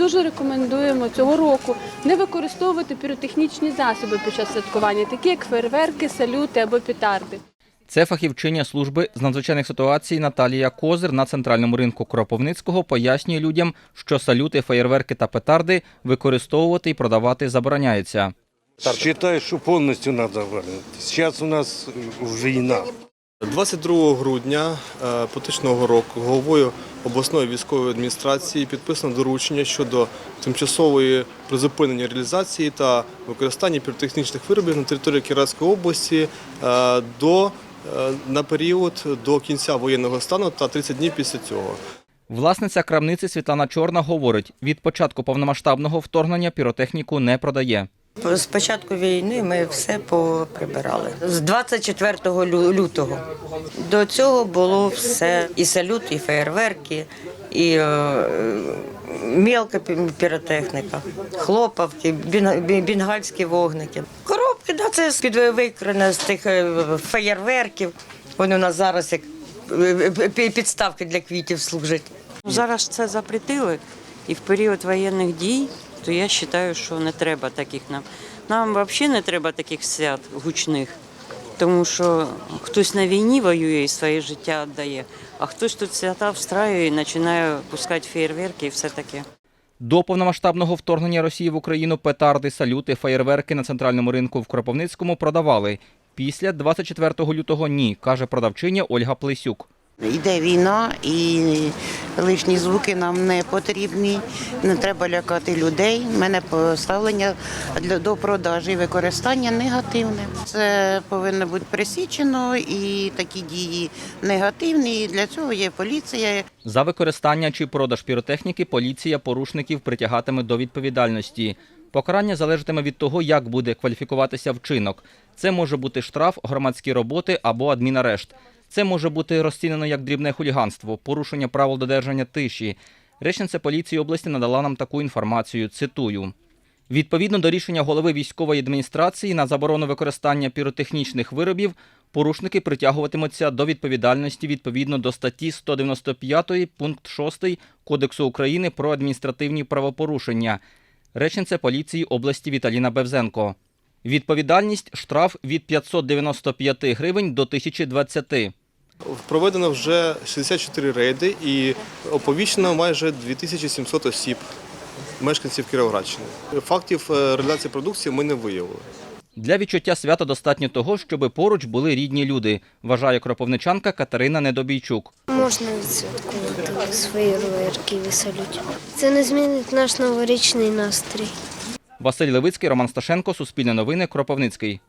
Дуже рекомендуємо цього року не використовувати піротехнічні засоби під час святкування, такі як фейерверки, салюти або петарди. Це фахівчиня служби з надзвичайних ситуацій Наталія Козир на центральному ринку Кропивницького пояснює людям, що салюти, феєрверки та петарди використовувати і продавати забороняється. Считаю, що повністю треба заборонити. Зараз у нас війна. 22 грудня е, поточного року головою обласної військової адміністрації підписано доручення щодо тимчасової призупинення реалізації та використання піротехнічних виробів на території Кіровської області е, до е, на період до кінця воєнного стану та 30 днів після цього. Власниця крамниці Світлана Чорна говорить, від початку повномасштабного вторгнення піротехніку не продає. З початку війни ми все поприбирали. З 24 лю- лютого до цього було все і салют, і феєрверки, і е, мілка піротехніка, хлопавки, бін- бінгальські вогники. Коробки, да, це з-під викране з тих е, феєрверків. Вони у нас зараз як е, підставки для квітів служать. Зараз це запретили, і в період воєнних дій, то я вважаю, що не треба таких нам. Нам взагалі не треба таких свят гучних, тому що хтось на війні воює і своє життя віддає, а хтось тут свята встраює і починає пускати фейерверки і все таке. До повномасштабного вторгнення Росії в Україну петарди, салюти, феєрверки на центральному ринку в Кропивницькому продавали. Після 24 лютого ні, каже продавчиня Ольга Плесюк. Йде війна і лишні звуки нам не потрібні. Не треба лякати людей. У мене поставлення для до продажі використання негативне. Це повинно бути присічено і такі дії негативні. І для цього є поліція. За використання чи продаж піротехніки поліція порушників притягатиме до відповідальності. Покарання залежатиме від того, як буде кваліфікуватися вчинок. Це може бути штраф, громадські роботи або адмінарешт. Це може бути розцінено як дрібне хуліганство, порушення правил додержання тиші. Речниця поліції області надала нам таку інформацію. Цитую. Відповідно до рішення голови військової адміністрації на заборону використання піротехнічних виробів, порушники притягуватимуться до відповідальності відповідно до статті 195 пункт 6 Кодексу України про адміністративні правопорушення. Речниця поліції області Віталіна Бевзенко. Відповідальність штраф від 595 гривень до 1020. Проведено вже 64 рейди і оповіщено майже 2700 осіб, мешканців Кіровоградщини. Фактів е, реалізації продукції ми не виявили. Для відчуття свята достатньо того, щоби поруч були рідні люди, вважає кропивничанка Катерина Недобійчук. Можна відсвяткувати фейерверків і салютів. Це не змінить наш новорічний настрій. Василь Левицький, Роман Сташенко, Суспільне новини, Кропивницький.